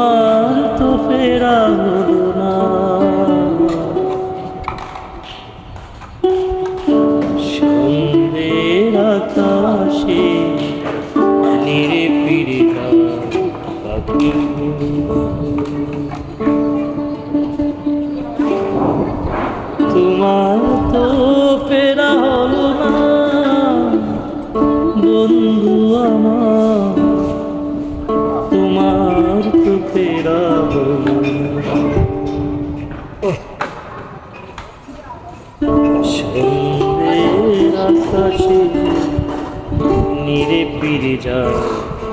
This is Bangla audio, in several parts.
তোমার তো ফেরা হলো না। সন্ধ্যের আকাশে নিরে তোমার তো ফেরা হলো না। বন্ধু আমার সন্ধ্যের আকাশে নিরে ফিরে যা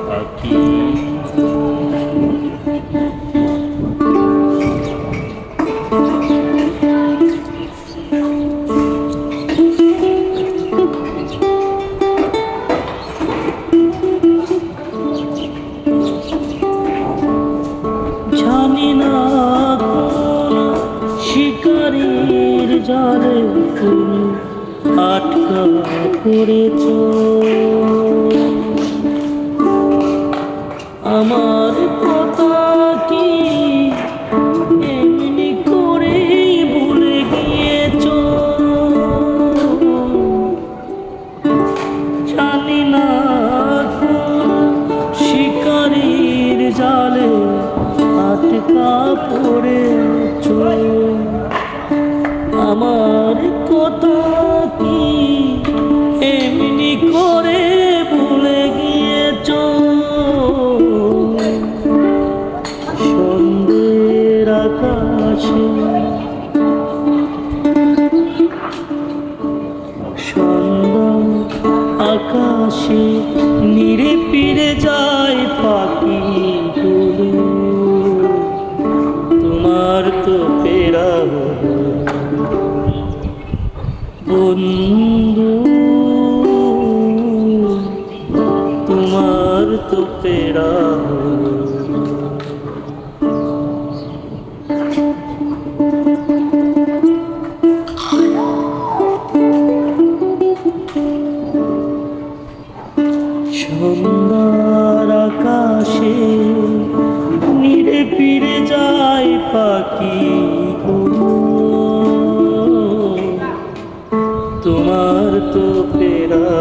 পাখি জানি না শিকারীর জালে তুমি আটকা পড়েছ। আমার কথা কি এমনি করে ভুলে গিয়েছ। জানি না শিকারীর জালে আটকা পড়েছ। আমার কথা কি? এমনি করে ভুলে গিয়েছ। সন্ধ্যের আকাশে সন্ধ্যা আকাশে নিরে পিড়ে যায় পাখি তোমার তো বন্ধু তোমার তো হলো সন্ধ্যার আকাশে নিরে ফিরে যায় পাখি। ফেরা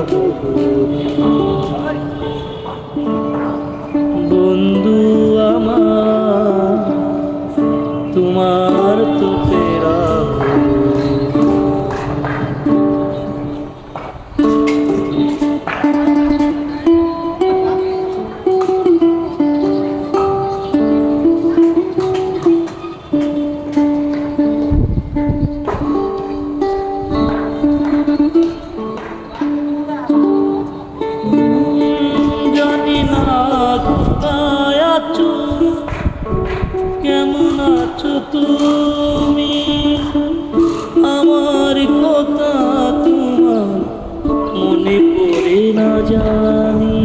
জানি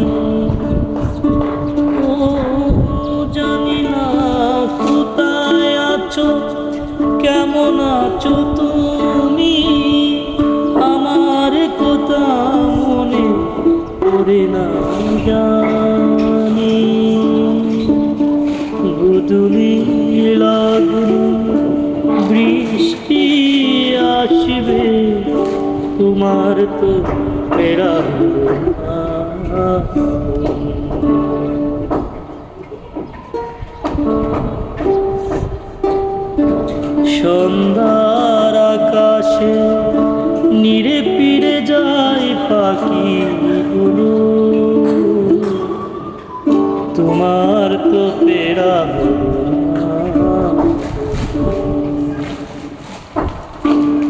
তোমার তো না। সন্ধ্যার আকাশে নিরে ফিরে যায় পাখিগুলো তোমার তো হলো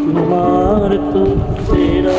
তোমার तो तेरा